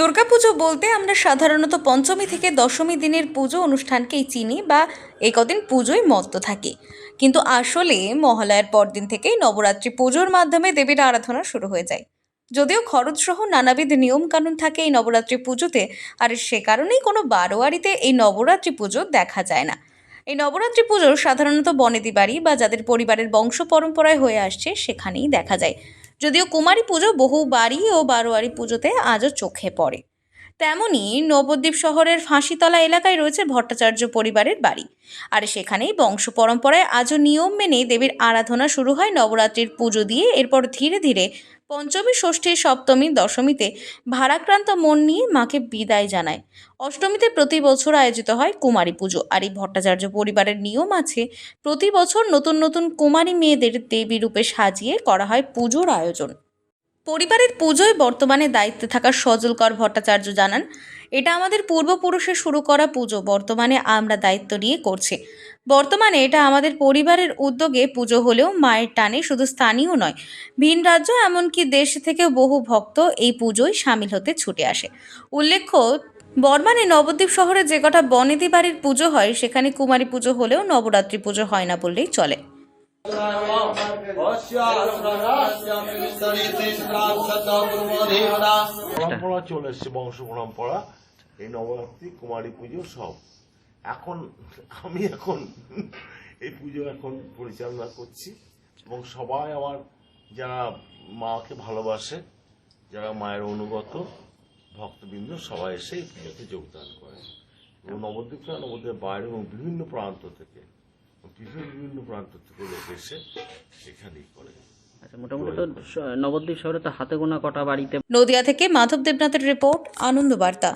দুর্গাপুজো বলতে আমরা সাধারণত পঞ্চমী থেকে দশমী দিনের পুজো অনুষ্ঠানকেই চিনি বা এই কদিন পুজোয় মত্ত থাকি। কিন্তু আসলে মহালয়ার পরদিন থেকেই নবরাত্রি পুজোর মাধ্যমে দেবীর আরাধনা শুরু হয়ে যায়। যদিও খরচসহ নানাবিধ নিয়মকানুন থাকে এই নবরাত্রি পুজোতে, আর সে কারণেই কোনো বারোয়ারিতে এই নবরাত্রি পুজো দেখা যায় না। এই নবরাত্রি পুজো সাধারণত বনেদি বাড়ি বা যাদের পরিবারের বংশ পরম্পরায় হয়ে আসছে সেখানেই দেখা যায়। যদিও কুমারী পুজো বহু বাড়ি ও বারোয়ারি পুজোতে আজও চোখে পড়ে। তেমনই নবদ্বীপ শহরের ফাঁসিতলা এলাকায় রয়েছে ভট্টাচার্য পরিবারের বাড়ি। আর সেখানেই বংশ পরম্পরায় আজও নিয়ম মেনে দেবীর আরাধনা শুরু হয় নবরাত্রির পুজো দিয়ে। এরপর ধীরে ধীরে পঞ্চমী, ষষ্ঠী, সপ্তমী, দশমীতে ভারাক্রান্ত মন নিয়ে মাকে বিদায় জানায়। অষ্টমীতে প্রতি বছর আয়োজিত হয় কুমারী পুজো। আর এই ভট্টাচার্য পরিবারের নিয়ম আছে, প্রতি বছর নতুন নতুন কুমারী মেয়েদের দেবী রূপে সাজিয়ে করা হয় পুজোর আয়োজন। পরিবারের পুজোয় বর্তমানে দায়িত্বে থাকা সজলকর ভট্টাচার্য জানান, এটা আমাদের পূর্বপুরুষে শুরু করা পুজো, বর্তমানে আমরা দায়িত্ব নিয়ে করছি। বর্তমানে এটা আমাদের পরিবারের উদ্যোগে পুজো হলেও মায়ের টানে শুধু স্থানীয় নয়, ভিন রাজ্য এমনকি দেশ থেকে বহু ভক্ত এই পুজোয় সামিল হতে ছুটে আসে। উল্লেখ্য, বর্মানে নবদ্বীপ শহরে যে কটা বনেদি বাড়ির পুজো হয়, সেখানে কুমারী পুজো হলেও নবরাত্রি পুজো হয় না বললেই চলে। চলে এসছে বংশ পরম্পরা, এই নবরাত্রি, কুমারী পুজো সব। এখন, আমি এখন এই পুজো এখন পরিচালনা করছি এবং সবাই আমার যারা মাকে ভালোবাসে, যারা মায়ের অনুগত, ভক্তবৃন্দ, সবাই এসে এই পুজোতে যোগদান করে। এবং নবদ্বীপ নবদ্বীপের বাইরে এবং বিভিন্ন প্রান্ত থেকে বিভিন্ন বিভিন্ন প্রান্ত থেকে লোক এসে এখানেই করে আচ্ছা মোটামুটি তো নবদ্বীপ শহরে তো হাতে গোনা কটা বাড়িতে নদিয়া থেকে মাধব দেবনাথের রিপোর্ট আনন্দ বার্তা।